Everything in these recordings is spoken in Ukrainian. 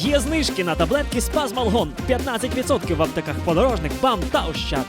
Є знижки на таблетки Спазмалгон 15% в аптеках подорожник, БАМ та Ощад.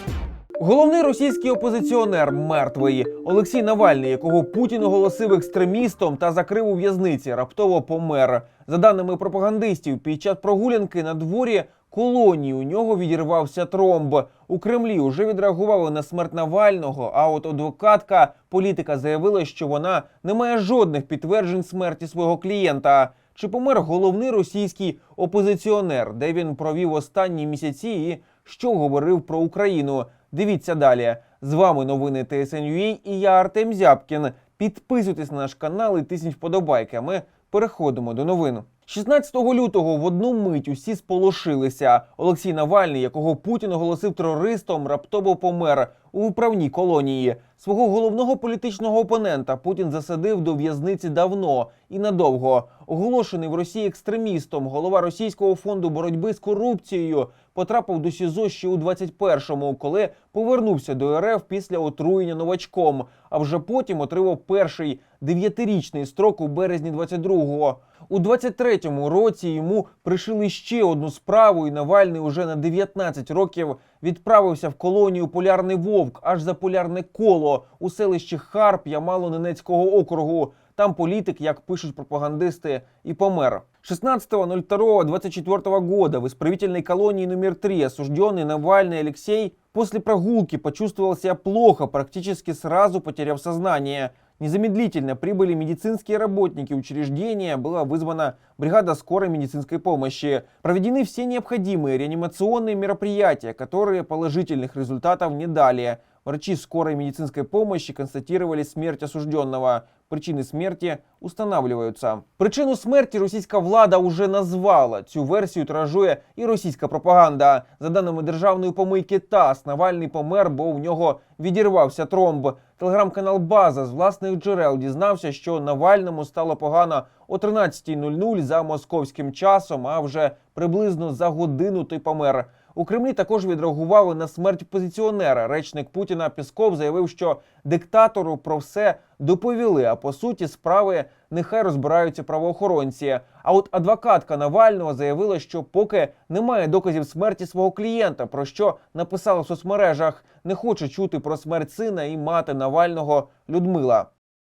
Головний російський опозиціонер мертвий Олексій Навальний, якого Путін оголосив екстремістом та закрив у в'язниці, раптово помер. За даними пропагандистів, під час прогулянки на дворі колонії у нього відірвався тромб. У Кремлі вже відреагували на смерть Навального. А от адвокатка політика заявила, що вона не має жодних підтверджень смерті свого клієнта. Чи помер головний російський опозиціонер, де він провів останні місяці і що говорив про Україну? Дивіться далі. З вами новини ТСНЮА і я Артем Зябкін. Підписуйтесь на наш канал і тисніть вподобайки. Ми переходимо до новин. 16 лютого в одну мить усі сполошилися. Олексій Навальний, якого Путін оголосив терористом, раптово помер у управній колонії. Свого головного політичного опонента Путін засадив до в'язниці давно і надовго. Оголошений в Росії екстремістом, голова російського фонду боротьби з корупцією потрапив до СІЗО ще у 21-му, коли повернувся до РФ після отруєння новачком. А вже потім отримав перший дев'ятирічний строк у березні 22-го. У 23-му році йому пришили ще одну справу, і Навальний уже на 19 років відправився в колонію Полярний Вовк аж за полярне коло у селищі Харп Ямало-Ненецького округу. Там політик, як пишуть пропагандисти, і помер. 16.02.24 года в исправительной колонии номер 3 осужденный Навальный Алексей после прогулки почувствовал себя плохо, практически сразу потеряв сознание. Незамедлительно прибыли медицинские работники учреждения, была вызвана бригада скорой медицинской помощи. Проведены все необходимые реанимационные мероприятия, которые положительных результатов не дали. Врачи скорой медицинской помощи констатировали смерть осужденного. Причини смерті устанавливаються. Причину смерті російська влада уже назвала. Цю версію тиражує і російська пропаганда. За даними державної помийки ТАСС, Навальний помер, бо в нього відірвався тромб. Телеграм-канал База з власних джерел дізнався, що Навальному стало погано о 13.00 за московським часом, а вже приблизно за годину той помер. У Кремлі також відреагували на смерть опозиціонера. Речник Путіна Пісков заявив, що диктатору про все доповіли. А по суті, справи нехай розбираються правоохоронці. А от адвокатка Навального заявила, що поки немає доказів смерті свого клієнта, про що написала в соцмережах, не хоче чути про смерть сина і мати Навального Людмила.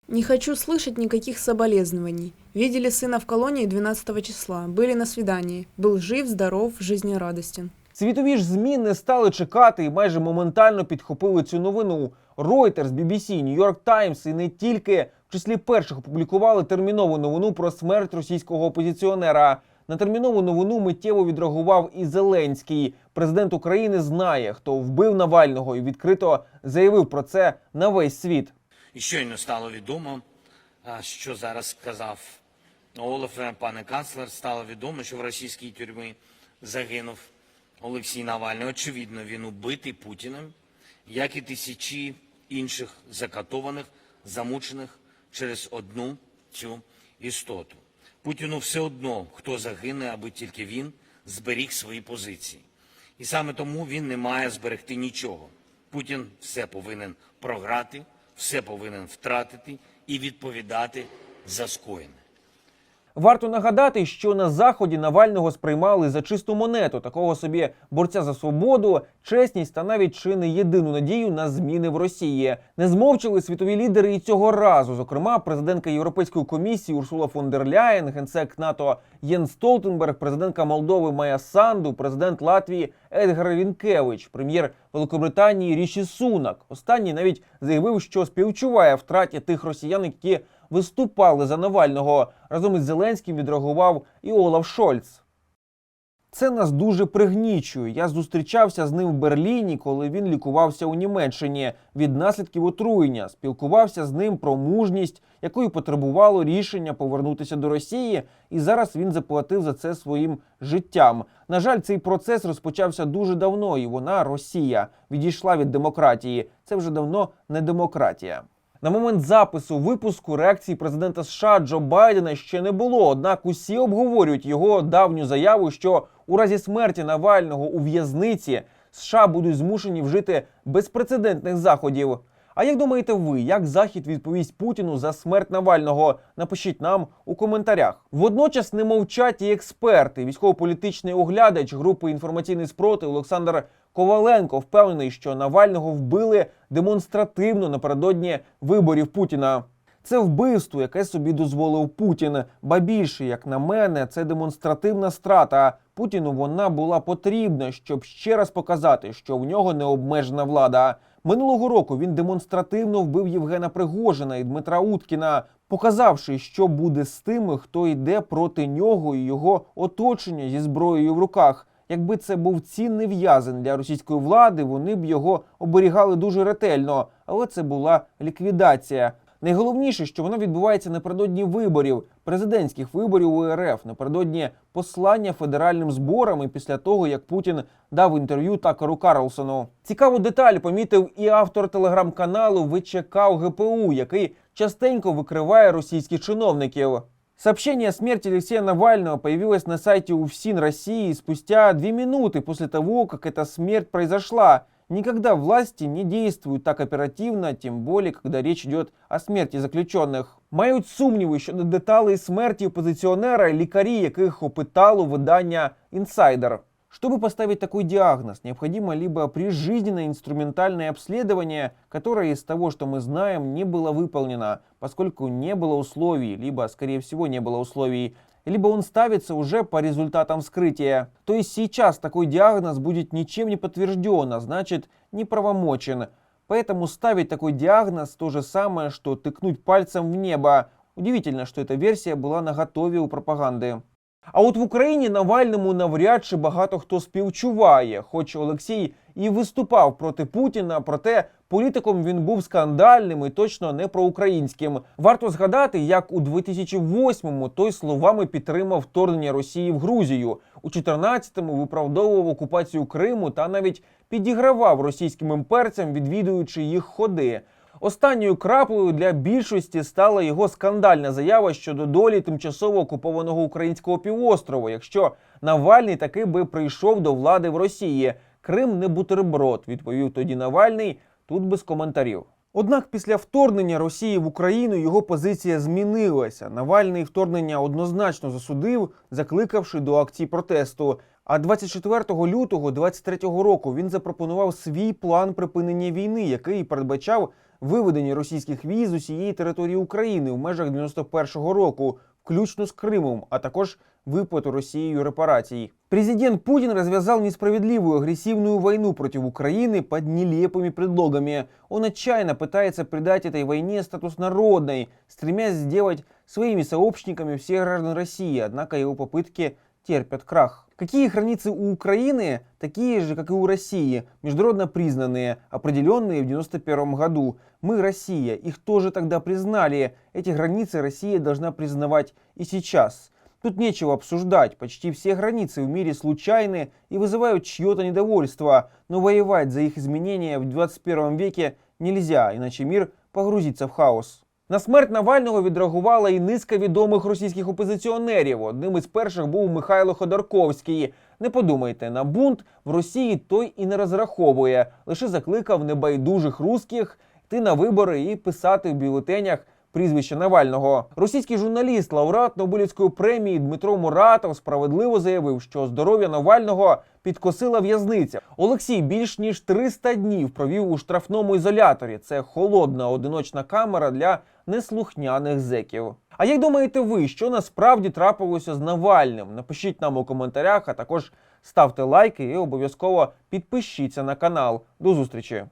Не хочу слышать никаких соболезнований. Видели сына в колонии 12 числа. Были на свидании. Был жив, здоров, жизнерадостен. Світові ж ЗМІ не стали чекати і майже моментально підхопили цю новину. Reuters, BBC, New York Times і не тільки в числі перших опублікували термінову новину про смерть російського опозиціонера. На термінову новину миттєво відреагував і Зеленський. Президент України знає, хто вбив Навального, і відкрито заявив про це на весь світ. І щойно стало відомо, що зараз сказав Олаф, пане канцлер, стало відомо, що в російській тюрмі загинув Олексій Навальний. Очевидно, він убитий Путіним, як і тисячі інших закатованих, замучених через одну цю істоту. Путіну все одно, хто загине, аби тільки він зберіг свої позиції. І саме тому він не має зберегти нічого. Путін все повинен програти, все повинен втратити і відповідати за скоєне. Варто нагадати, що на заході Навального сприймали за чисту монету такого собі борця за свободу, чесність та навіть чи не єдину надію на зміни в Росії. Не змовчали світові лідери і цього разу. Зокрема, президентка Європейської комісії Урсула фон дер Ляєн, генсек НАТО Єн Столтенберг, президентка Молдови Майя Санду, президент Латвії Едгар Рінкевич, прем'єр Великобританії Ріші Сунак. Останній навіть заявив, що співчуває втраті тих росіян, які виступали за Навального. Разом із Зеленським відреагував і Олаф Шольц. Це нас дуже пригнічує. Я зустрічався з ним в Берліні, коли він лікувався у Німеччині від наслідків отруєння. Спілкувався з ним про мужність, якої потребувало рішення повернутися до Росії, і зараз він заплатив за це своїм життям. На жаль, цей процес розпочався дуже давно, і вона Росія відійшла від демократії. Це вже давно не демократія. На момент запису випуску реакції президента США Джо Байдена ще не було. Однак усі обговорюють його давню заяву, що у разі смерті Навального у в'язниці США будуть змушені вжити безпрецедентних заходів. А як думаєте ви, як Захід відповість Путіну за смерть Навального? Напишіть нам у коментарях. Водночас не мовчать і експерти. Військово-політичний оглядач групи інформаційний спротив Олександр Коваленко впевнений, що Навального вбили демонстративно напередодні виборів Путіна. Це вбивство, яке собі дозволив Путін. Ба більше, як на мене, це демонстративна страта. Путіну вона була потрібна, щоб ще раз показати, що в нього необмежена влада. Минулого року він демонстративно вбив Євгена Пригожина і Дмитра Уткіна, показавши, що буде з тими, хто йде проти нього і його оточення зі зброєю в руках. Якби це був цінний в'язень для російської влади, вони б його оберігали дуже ретельно, але це була ліквідація. Найголовніше, що вона відбувається напередодні виборів, президентських виборів у РФ, напередодні послання федеральним зборам і після того, як Путін дав інтерв'ю Такеру Карлсону. Цікаву деталь помітив і автор телеграм-каналу ВЧК ГПУ, який частенько викриває російських чиновників. Сообщение о смерти Навального появилось на сайте УФСИН России спустя две минуты после того, как эта смерть произошла. Никогда власти не действуют так оперативно, тем более, когда речь идет о смерті заключених. Мають сумніви щодо деталей смерті опозиціонера, лікарі, яких опитало видання Інсайдер. Чтобы поставить такой диагноз, необходимо либо прижизненное инструментальное обследование, которое из того, что мы знаем, не было выполнено, поскольку не было условий, либо, скорее всего, не было условий, либо он ставится уже по результатам вскрытия. То есть сейчас такой диагноз будет ничем не подтвержден, а значит неправомочен. Поэтому ставить такой диагноз то же самое, что тыкнуть пальцем в небо. Удивительно, что эта версия была наготове у пропаганди. А от в Україні Навальному навряд чи багато хто співчуває, хоч Олексій і виступав проти Путіна, проте політиком він був скандальним і точно не проукраїнським. Варто згадати, як у 2008-му той словами підтримав вторгнення Росії в Грузію, у 2014-му виправдовував окупацію Криму та навіть підігравав російським імперцям, відвідуючи їх ходи. Останньою краплею для більшості стала його скандальна заява щодо долі тимчасово окупованого українського півострова. Якщо Навальний таки би прийшов до влади в Росії, Крим не бутерброд, відповів тоді Навальний. Тут без коментарів. Однак після вторгнення Росії в Україну його позиція змінилася. Навальний вторгнення однозначно засудив, закликавши до акцій протесту. А 24 лютого 23 року він запропонував свій план припинення війни, який передбачав виведення російських військ з усієї території України в межах 91-го року, включно з Кримом, а також виплату Росією репарацій. Президент Путин развязал несправедливую агрессивную войну против Украины под нелепыми предлогами. Он отчаянно пытается придать этой войне статус народной, стремясь сделать своими сообщниками всех граждан России, однако его попытки терпят крах. Какие границы у Украины, такие же, как и у России, международно признанные, определенные в 91 году. Мы, Россия, их тоже тогда признали. Эти границы Россия должна признавать и сейчас. Тут нечего обсуждать, почти все границы в мире случайны и вызывают чье-то недовольство, но воевать за их изменения в 21 веке нельзя, иначе мир погрузится в хаос. На смерть Навального відреагувала і низка відомих російських опозиціонерів. Одним із перших був Михайло Ходорковський. Не подумайте, на бунт в Росії той і не розраховує, лише закликав небайдужих русських йти на вибори і писати в бюлетенях прізвище Навального. Російський журналіст, лауреат Нобелівської премії Дмитро Муратов справедливо заявив, що здоров'я Навального підкосила в'язниця. Олексій більш ніж 300 днів провів у штрафному ізоляторі. Це холодна одиночна камера для неслухняних зеків. А як думаєте ви, що насправді трапилося з Навальним? Напишіть нам у коментарях, а також ставте лайки і обов'язково підпишіться на канал. До зустрічі!